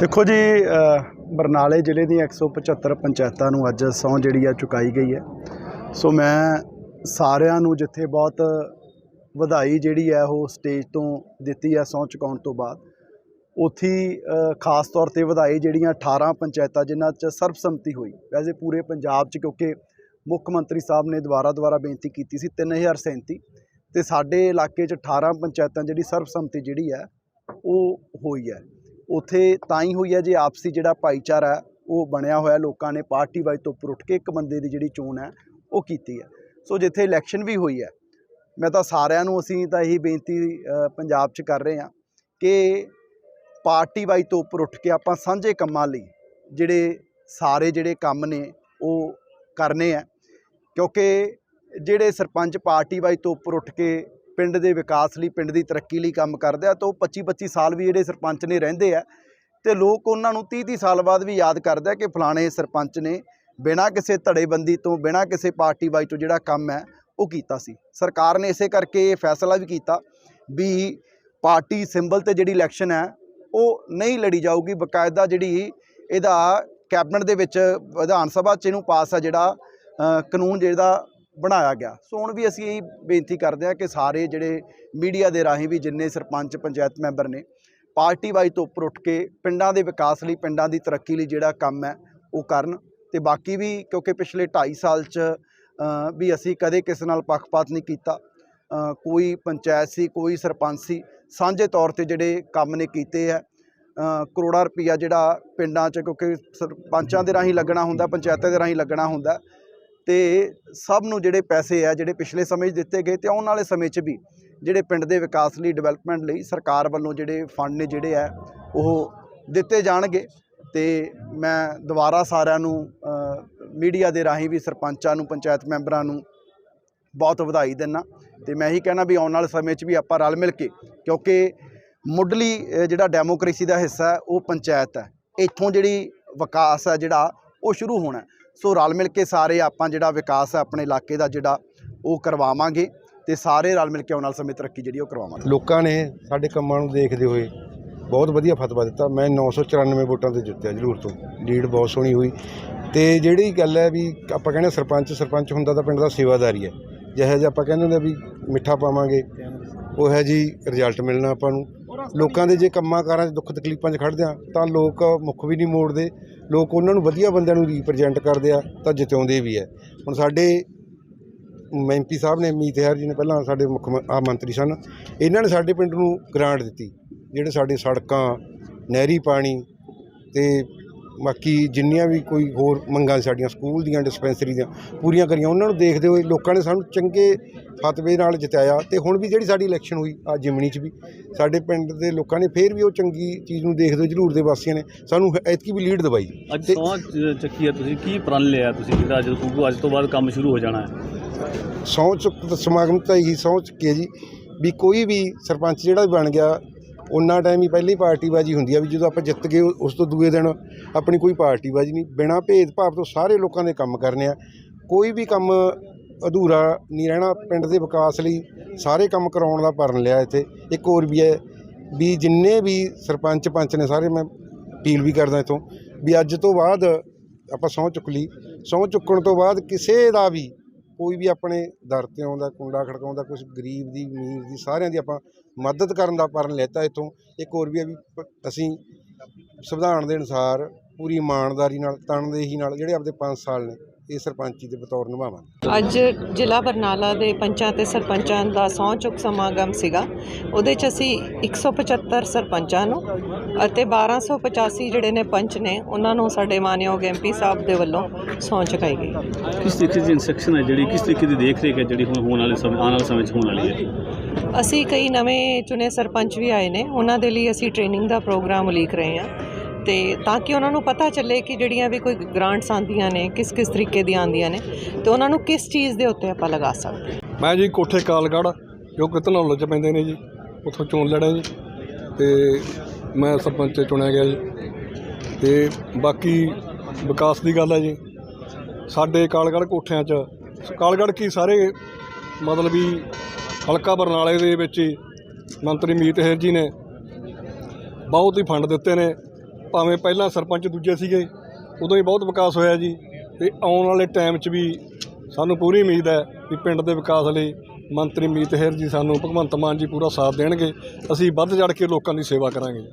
ਦੇਖੋ ਜੀ ਬਰਨਾਲੇ ਜ਼ਿਲ੍ਹੇ ਦੀਆਂ 175 ਪੰਚਾਇਤਾਂ ਨੂੰ ਅੱਜ ਸਹੁੰ ਜਿਹੜੀ ਆ ਚੁਕਾਈ ਗਈ ਹੈ। ਸੋ ਮੈਂ ਸਾਰਿਆਂ ਨੂੰ ਜਿੱਥੇ ਬਹੁਤ ਵਧਾਈ ਜਿਹੜੀ ਹੈ ਉਹ ਸਟੇਜ ਤੋਂ ਦਿੱਤੀ ਹੈ ਸਹੁੰ ਚੁਕਾਉਣ ਤੋਂ ਬਾਅਦ। ਉੱਥੇ ਖਾਸ ਤੌਰ ਤੇ ਵਧਾਈ ਜਿਹੜੀਆਂ 18 ਪੰਚਾਇਤਾਂ ਜਿਨ੍ਹਾਂ 'ਚ ਸਰਬਸੰਮਤੀ ਹੋਈ। ਵੈਸੇ ਪੂਰੇ ਪੰਜਾਬ 'ਚ ਕਿਉਂਕਿ ਮੁੱਖ ਮੰਤਰੀ ਸਾਹਿਬ ਨੇ ਦੁਬਾਰਾ ਦੁਬਾਰਾ ਬੇਨਤੀ ਕੀਤੀ ਸੀ 3037 ਤੇ ਸਾਡੇ ਇਲਾਕੇ 'ਚ 18 ਪੰਚਾਇਤਾਂ ਜਿਹੜੀ ਸਰਬਸੰਮਤੀ ਜਿਹੜੀ ਹੈ ਉਹ ਹੋਈ ਹੈ। ਉੱਥੇ ਤਾਂ ਹੀ ਹੋਈ ਹੈ ਜੇ ਆਪਸੀ ਜਿਹੜਾ ਭਾਈਚਾਰਾ ਉਹ ਬਣਿਆ ਹੋਇਆ ਲੋਕਾਂ ਨੇ ਪਾਰਟੀ ਵਾਈਜ਼ ਤੋਂ ਉੱਪਰ ਉੱਠ ਕੇ ਇੱਕ ਬੰਦੇ ਦੀ ਜਿਹੜੀ ਚੋਣ ਹੈ, ਉਹ ਕੀਤੀ ਹੈ। ਸੋ ਜਿੱਥੇ ਇਲੈਕਸ਼ਨ ਵੀ ਹੋਈ ਹੈ, ਮੈਂ ਤਾਂ ਸਾਰਿਆਂ ਨੂੰ ਅਸੀਂ ਤਾਂ ਇਹੀ ਬੇਨਤੀ ਪੰਜਾਬ 'ਚ ਕਰ ਰਹੇ ਹਾਂ ਕਿ ਪਾਰਟੀ ਵਾਈਜ਼ ਤੋਂ ਉੱਪਰ ਉੱਠ ਕੇ ਆਪਾਂ ਸਾਂਝੇ ਕੰਮਾਂ ਲਈ ਜਿਹੜੇ ਸਾਰੇ ਜਿਹੜੇ ਕੰਮ ਨੇ, ਉਹ ਕਰਨੇ ਆ ਕਿਉਂਕਿ ਜਿਹੜੇ ਸਰਪੰਚ ਪਾਰਟੀ ਵਾਈਜ਼ ਤੋਂ ਉੱਪਰ ਉੱਠ ਕੇ ਪਿੰਡ ਦੇ ਵਿਕਾਸ ਲਈ, ਪਿੰਡ ਦੀ ਤਰੱਕੀ ਲਈ ਕੰਮ ਕਰਦੇ ਆ ਤਾਂ ਉਹ 25 25 ਸਾਲ ਵੀ ਜਿਹੜੇ ਸਰਪੰਚ ਨੇ ਰਹਿੰਦੇ ਆ ਤੇ ਲੋਕ ਉਹਨਾਂ ਨੂੰ 30 30 ਸਾਲ ਬਾਅਦ ਵੀ ਯਾਦ ਕਰਦੇ ਆ ਕਿ ਫਲਾਣੇ ਸਰਪੰਚ ਨੇ ਬਿਨਾਂ ਕਿਸੇ ਧੜੇਬੰਦੀ ਤੋਂ, ਬਿਨਾਂ ਕਿਸੇ ਪਾਰਟੀ ਵਾਈਜ਼ ਤੋਂ ਜਿਹੜਾ ਕੰਮ ਹੈ ਉਹ ਕੀਤਾ ਸੀ। ਸਰਕਾਰ ਨੇ ਇਸੇ ਕਰਕੇ ਇਹ ਫੈਸਲਾ ਵੀ ਕੀਤਾ ਵੀ ਪਾਰਟੀ ਸਿੰਬਲ ਤੇ ਜਿਹੜੀ ਇਲੈਕਸ਼ਨ ਹੈ ਉਹ ਨਹੀਂ ਲੜੀ ਜਾਊਗੀ। ਬਕਾਇਦਾ ਜਿਹੜੀ ਇਹਦਾ ਕੈਬਨਿਟ ਦੇ ਵਿੱਚ ਵਿਧਾਨ ਸਭਾ 'ਚ ਇਹਨੂੰ ਪਾਸ ਆ ਜਿਹੜਾ ਕਾਨੂੰਨ ਜਿਹੜਾ ਬਣਾਇਆ ਗਿਆ। ਸੋ ਹੁਣ ਵੀ ਅਸੀਂ ਇਹ ਬੇਨਤੀ ਕਰਦੇ ਹਾਂ ਕਿ ਸਾਰੇ ਜਿਹੜੇ ਮੀਡੀਆ ਦੇ ਰਾਹੀਂ ਵੀ ਜਿੰਨੇ ਸਰਪੰਚ ਪੰਚਾਇਤ ਮੈਂਬਰ ਨੇ ਪਾਰਟੀ ਵਾਈਜ਼ ਤੋਂ ਉੱਪਰ ਉੱਠ ਕੇ ਪਿੰਡਾਂ ਦੇ ਵਿਕਾਸ ਲਈ ਪਿੰਡਾਂ ਦੀ ਤਰੱਕੀ ਲਈ ਜਿਹੜਾ ਕੰਮ ਹੈ ਉਹ ਕਰਨ ਤੇ ਬਾਕੀ ਵੀ ਕਿਉਂਕਿ ਪਿਛਲੇ 2.5 ਸਾਲ 'ਚ ਵੀ ਅਸੀਂ ਕਦੇ ਕਿਸੇ ਨਾਲ ਪੱਖਪਾਤ ਨਹੀਂ ਕੀਤਾ। ਕੋਈ ਪੰਚਾਇਤ ਸੀ ਕੋਈ ਸਰਪੰਚ ਸੀ ਸਾਂਝੇ ਤੌਰ ਤੇ ਜਿਹੜੇ ਕੰਮ ਨੇ ਕੀਤੇ ਹੈ ਅ, ਕਰੋੜਾਂ ਰੁਪਈਆ ਜਿਹੜਾ ਪਿੰਡਾਂ 'ਚ ਕਿਉਂਕਿ ਸਰਪੰਚਾਂ ਦੇ ਰਾਹੀਂ ਲੱਗਣਾ ਹੁੰਦਾ ਪੰਚਾਇਤਾਂ ਦੇ ਰਾਹੀਂ ਲੱਗਣਾ ਹੁੰਦਾ। ਤੇ ਸਭ ਨੂੰ ਜਿਹੜੇ ਪੈਸੇ ਆ, ਜਿਹੜੇ ਪਿਛਲੇ ਸਮੇਂ 'ਚ ਦਿੱਤੇ ਗਏ ਤੇ ਆਉਣ ਵਾਲੇ ਸਮੇਂ 'ਚ ਵੀ ਜਿਹੜੇ ਪਿੰਡ ਦੇ ਵਿਕਾਸ ਲਈ ਡਿਵੈਲਪਮੈਂਟ ਲਈ ਸਰਕਾਰ ਵੱਲੋਂ ਜਿਹੜੇ ਫੰਡ ਨੇ ਜਿਹੜੇ ਆ, ਉਹ ਦਿੱਤੇ ਜਾਣਗੇ। ਤੇ ਮੈਂ ਦੁਬਾਰਾ ਸਾਰਿਆਂ ਨੂੰ ਮੀਡੀਆ ਦੇ ਰਾਹੀਂ ਵੀ ਸਰਪੰਚਾਂ ਨੂੰ, ਪੰਚਾਇਤ ਮੈਂਬਰਾਂ ਨੂੰ ਬਹੁਤ ਵਧਾਈ ਦਿੰਦਾ ਤੇ ਮੈਂ ਇਹੀ ਕਹਿਣਾ ਵੀ ਆਉਣ ਵਾਲੇ ਸਮੇਂ 'ਚ ਵੀ ਆਪਾਂ ਰਲ ਮਿਲ ਕੇ, ਕਿਉਂਕਿ ਮੁੱਢਲੀ ਜਿਹੜਾ ਡੈਮੋਕ੍ਰੇਸੀ ਦਾ ਹਿੱਸਾ ਹੈ, ਉਹ ਪੰਚਾਇਤ ਹੈ। ਇੱਥੋਂ ਜਿਹੜੀ ਵਿਕਾਸ ਹੈ ਜਿਹੜਾ, ਉਹ ਸ਼ੁਰੂ ਹੋਣਾ ਸੋ ਰਲ ਮਿਲ ਕੇ ਸਾਰੇ ਆਪਾਂ ਜਿਹੜਾ ਵਿਕਾਸ ਹੈ ਆਪਣੇ ਇਲਾਕੇ ਦਾ ਜਿਹੜਾ ਉਹ ਕਰਵਾਵਾਂਗੇ ਤੇ ਸਾਰੇ ਰਲ ਮਿਲ ਕੇ ਆਉਣ ਵਾਲੇ ਸਮੇਂ ਤਰੱਕੀ ਜਿਹੜੀ ਉਹ ਕਰਵਾਵਾਂਗੇ। ਲੋਕਾਂ ਨੇ ਸਾਡੇ ਕੰਮਾਂ ਨੂੰ ਦੇਖਦੇ ਹੋਏ ਬਹੁਤ ਵਧੀਆ ਫਤਵਾ ਦਿੱਤਾ। ਮੈਂ 994 ਵੋਟਾਂ ਤੇ ਜਿੱਤਿਆ ਜ਼ਰੂਰ ਤੋਂ। ਲੀਡ ਬਹੁਤ ਸੋਹਣੀ ਹੋਈ। ਤੇ ਜਿਹੜੀ ਗੱਲ ਹੈ ਵੀ ਆਪਾਂ ਕਹਿੰਦੇ ਸਰਪੰਚ ਸਰਪੰਚ ਹੁੰਦਾ ਤਾਂ ਪਿੰਡ ਦਾ ਸੇਵਾਦਾਰੀ ਹੈ। ਜਿਹੋ ਜਿਹਾ ਆਪਾਂ ਕਹਿੰਦੇ ਹੁੰਦੇ ਵੀ ਮਿੱਠਾ ਪਾਵਾਂਗੇ, ਉਹ ਹੈ ਜੀ ਰਿਜ਼ਲਟ ਮਿਲਣਾ ਆਪਾਂ ਨੂੰ। ਲੋਕਾਂ ਦੇ ਜੇ ਕੰਮਾਂ ਕਾਰਾਂ 'ਚ ਦੁੱਖ ਤਕਲੀਫਾਂ 'ਚ ਖੜਦੇ ਆ ਤਾਂ ਲੋਕ ਮੁੱਖ ਵੀ ਨਹੀਂ ਮੋੜਦੇ। ਲੋਕ ਉਹਨਾਂ ਨੂੰ ਵਧੀਆ ਬੰਦਿਆਂ ਨੂੰ ਰਿਪਰੈਜ਼ੈਂਟ ਕਰਦੇ ਆ, ਤਾਂ ਜਿਤਾਉਂਦੇ ਵੀ ਹੈ ਹੁਣ ਸਾਡੇ ਐਮਪੀ ਸਾਹਿਬ ਨੇ, ਮੀਤ ਹੈਰ ਜੀ ਨੇ ਪਹਿਲਾਂ ਸਾਡੇ ਮੁੱਖ ਮ- ਮੰਤਰੀ ਸਨ। ਇਹਨਾਂ ਨੇ ਸਾਡੇ ਪਿੰਡ ਨੂੰ ਗ੍ਰਾਂਟ ਦਿੱਤੀ, ਜਿਹੜੇ ਸਾਡੇ ਸੜਕਾਂ, ਨਹਿਰੀ ਪਾਣੀ ਤੇ ਬਾਕੀ ਜਿੰਨੀਆਂ ਵੀ ਕੋਈ ਹੋਰ ਮੰਗਾਂ ਸਾਡੀਆਂ ਸਕੂਲ ਦੀਆਂ ਡਿਸਪੈਂਸਰੀ ਦੀਆਂ ਪੂਰੀਆਂ ਕਰੀਆਂ ਉਹਨਾਂ ਨੂੰ ਦੇਖਦੇ ਹੋਏ ਲੋਕਾਂ ਨੇ ਸਾਨੂੰ ਚੰਗੇ ਫਤਵੇ ਨਾਲ ਜਿਤਾਇਆ ਤੇ ਹੁਣ ਵੀ ਜਿਹੜੀ ਸਾਡੀ ਇਲੈਕਸ਼ਨ ਹੋਈ ਆ ਜਿਮਣੀ 'ਚ ਵੀ ਸਾਡੇ ਪਿੰਡ ਦੇ ਲੋਕਾਂ ਨੇ ਫੇਰ ਵੀ ਉਹ ਚੰਗੀ ਚੀਜ਼ ਨੂੰ ਦੇਖਦੇ ਹੋਏ ਜ਼ਰੂਰ ਦੇ ਵਾਸੀਆਂ ਨੇ ਸਾਨੂੰ ਐਤਕੀ ਵੀ ਲੀਡ ਦਵਾਈ। ਅੱਜ ਤੇ- ਸੌਂ ਚੱਕੀ ਆ ਤੁਸੀਂ ਕੀ ਪ੍ਰਣ ਲਿਆ ਤੁਸੀਂ ਜਿਹੜਾ ਅੱਜ ਤੋਂ ਬਾਅਦ ਕੰਮ ਸ਼ੁਰੂ ਹੋ ਜਾਣਾ ਹੈ? ਸਹੁੰ ਚੁੱਕ ਸਮਾਗਮ ਤਾਂ ਇਹੀ ਸਹੁੰ ਚੁੱਕੀ ਹੈ ਜੀ ਵੀ ਕੋਈ ਵੀ ਸਰਪੰਚ ਜਿਹੜਾ ਵੀ ਬਣ ਗਿਆ ਉਨਾ ਟਾਈਮ ਹੀ ਪਹਿਲੀ ਪਾਰਟੀਬਾਜੀ ਹੁੰਦੀ ਆ ਵੀ ਜਦੋਂ ਆਪਾਂ ਜਿੱਤ ਗਏ ਉਸ ਤੋਂ ਦੂਏ ਦਿਨ ਆਪਣੀ ਕੋਈ ਪਾਰਟੀਬਾਜੀ ਨਹੀਂ, ਬਿਨਾਂ ਭੇਦਭਾਵ ਤੋਂ ਸਾਰੇ ਲੋਕਾਂ ਦੇ ਕੰਮ ਕਰਨੇ ਆ। ਕੋਈ ਵੀ ਕੰਮ ਅਧੂਰਾ ਨਹੀਂ ਰਹਿਣਾ, ਪਿੰਡ ਦੇ ਵਿਕਾਸ ਲਈ ਸਾਰੇ ਕੰਮ ਕਰਾਉਣ ਦਾ ਪਰਨ ਲਿਆ ਇੱਥੇ। ਇੱਕ ਹੋਰ ਵੀ ਹੈ ਵੀ ਜਿੰਨੇ ਵੀ ਸਰਪੰਚ ਪੰਚ ਨੇ ਸਾਰੇ ਮੈਂ ਅਪੀਲ ਵੀ ਕਰਦਾ ਇੱਥੋਂ ਵੀ ਅੱਜ ਤੋਂ ਬਾਅਦ ਆਪਾਂ ਸਹੁੰ ਚੁੱਕ ਲਈ। ਸਹੁੰ ਚੁੱਕਣ ਤੋਂ ਬਾਅਦ ਕਿਸੇ ਦਾ ਵੀ ਕੋਈ ਵੀ ਆਪਣੇ ਦਰ ਤੇ ਆਉਂਦਾ, ਕੁੰਡਾ ਖੜਕਾਉਂਦਾ ਕੁਝ ਗਰੀਬ ਦੀ, ਅਮੀਰ ਦੀ, ਸਾਰਿਆਂ ਦੀ ਆਪਾਂ ਮਦਦ ਕਰਨ ਦਾ ਪਰਨ ਲੈਤਾ ਇੱਥੋਂ। ਇੱਕ ਹੋਰ ਵੀ ਹੈ ਵੀ ਅਸੀਂ ਸੰਵਿਧਾਨ ਦੇ ਅਨੁਸਾਰ ਪੂਰੀ ਇਮਾਨਦਾਰੀ ਨਾਲ, ਤਨਦੇਹੀ ਨਾਲ, ਜਿਹੜੇ ਆਪਦੇ 5 ਸਾਲ ਨੇ ਇਹ ਸਰਪੰਚੀ ਦੇ ਬਤੌਰ ਨਿਭਾਵਾਂਗੇ। ਅੱਜ ਜ਼ਿਲ੍ਹਾ ਬਰਨਾਲਾ ਦੇ ਪੰਚਾਂ ਤੇ ਸਰਪੰਚਾਂ ਦਾ ਸਹੁੰ ਚੁੱਕ ਸਮਾਗਮ ਸੀਗਾ। ਉਹਦੇ 'ਚ ਅਸੀਂ 175 ਸਰਪੰਚਾਂ ਨੂੰ ਅਤੇ 1285 ਜਿਹੜੇ ਨੇ ਪੰਚ ਨੇ ਉਹਨਾਂ ਨੂੰ ਸਾਡੇ ਮਾਨਯੋਗ ਐਮਪੀ ਸਾਹਿਬ ਦੇ ਵੱਲੋਂ ਸਹੁੰ ਚੁਕਾਈ ਗਈ। ਕਿਸ ਤਰੀਕੇ ਦੀ ਇਨਸਟਰਕਸ਼ਨ ਹੈ ਜਿਹੜੀ ਕਿਸ ਤਰੀਕੇ ਦੀ ਦੇਖ ਰੇਖ ਹੈ ਜਿਹੜੀ ਹੁਣ ਹੋਣ ਵਾਲੇ ਸਮੇਂ ਆਉਣ ਵਾਲੇ ਸਮੇਂ 'ਚ ਹੋਣ ਵਾਲੀ ਹੈ? ਅਸੀਂ ਕਈ ਨਵੇਂ ਚੁਣੇ ਸਰਪੰਚ ਵੀ ਆਏ ਨੇ ਉਹਨਾਂ ਦੇ ਲਈ ਅਸੀਂ ਟ੍ਰੇਨਿੰਗ ਦਾ ਪ੍ਰੋਗਰਾਮ ਉਲੀਕ ਰਹੇ ਹਾਂ। ਤੇ ਤਾਂ ਕਿ ਉਹਨਾਂ ਨੂੰ ਪਤਾ ਚੱਲੇ ਕਿ ਜਿਹੜੀਆਂ ਵੀ ਕੋਈ ਗ੍ਰਾਂਟਸ ਆਉਂਦੀਆਂ ਨੇ, ਕਿਸ ਕਿਸ ਤਰੀਕੇ ਦੀਆਂ ਆਉਂਦੀਆਂ ਨੇ, ਤੇ ਉਹਨਾਂ ਨੂੰ ਕਿਸ ਚੀਜ਼ ਦੇ ਉੱਤੇ ਆਪਾਂ ਲਗਾ ਸਕਦੇ ਹਾਂ। ਮੈਂ ਜੀ ਕੋਠੇ ਕਾਲਗੜ੍ਹ, ਜੋ ਕਿ ਧਨੌਲੇ 'ਚ ਪੈਂਦੇ ਨੇ ਜੀ, ਉੱਥੋਂ ਚੋਣ ਲੜਿਆ ਜੀ, ਤੇ ਮੈਂ ਸਰਪੰਚ ਚੁਣਿਆ ਗਿਆ ਜੀ। ਤੇ ਬਾਕੀ ਵਿਕਾਸ ਦੀ ਗੱਲ ਹੈ ਜੀ, ਸਾਡੇ ਕਾਲਗੜ੍ਹ ਕੋਠਿਆਂ 'ਚ, ਕਾਲਗੜ੍ਹ ਕੀ ਸਾਰੇ ਮਤਲਬ ਵੀ ਹਲਕਾ ਬਰਨਾਲੇ ਦੇ ਵਿੱਚ ਹੀ ਮੰਤਰੀ ਮੀਤ ਹੇਰ ਜੀ ਨੇ ਬਹੁਤ ਹੀ ਫੰਡ ਦਿੱਤੇ ਨੇ। ਭਾਵੇਂ ਪਹਿਲਾਂ ਸਰਪੰਚ ਦੂਜੇ ਸੀਗੇ, ਉਦੋਂ ਹੀ ਬਹੁਤ ਵਿਕਾਸ ਹੋਇਆ ਜੀ। ਤੇ ਆਉਣ ਵਾਲੇ ਟਾਈਮ 'ਚ ਵੀ ਸਾਨੂੰ ਪੂਰੀ ਉਮੀਦ ਹੈ ਵੀ ਪਿੰਡ ਦੇ ਵਿਕਾਸ ਲਈ ਮੰਤਰੀ ਮੀਤ ਹੇਰ ਜੀ ਸਾਨੂੰ ਭਗਵੰਤ ਮਾਨ ਜੀ ਪੂਰਾ ਸਾਥ ਦੇਣਗੇ। ਅਸੀਂ ਵੱਧ ਚੜ ਕੇ ਲੋਕਾਂ ਦੀ ਸੇਵਾ ਕਰਾਂਗੇ।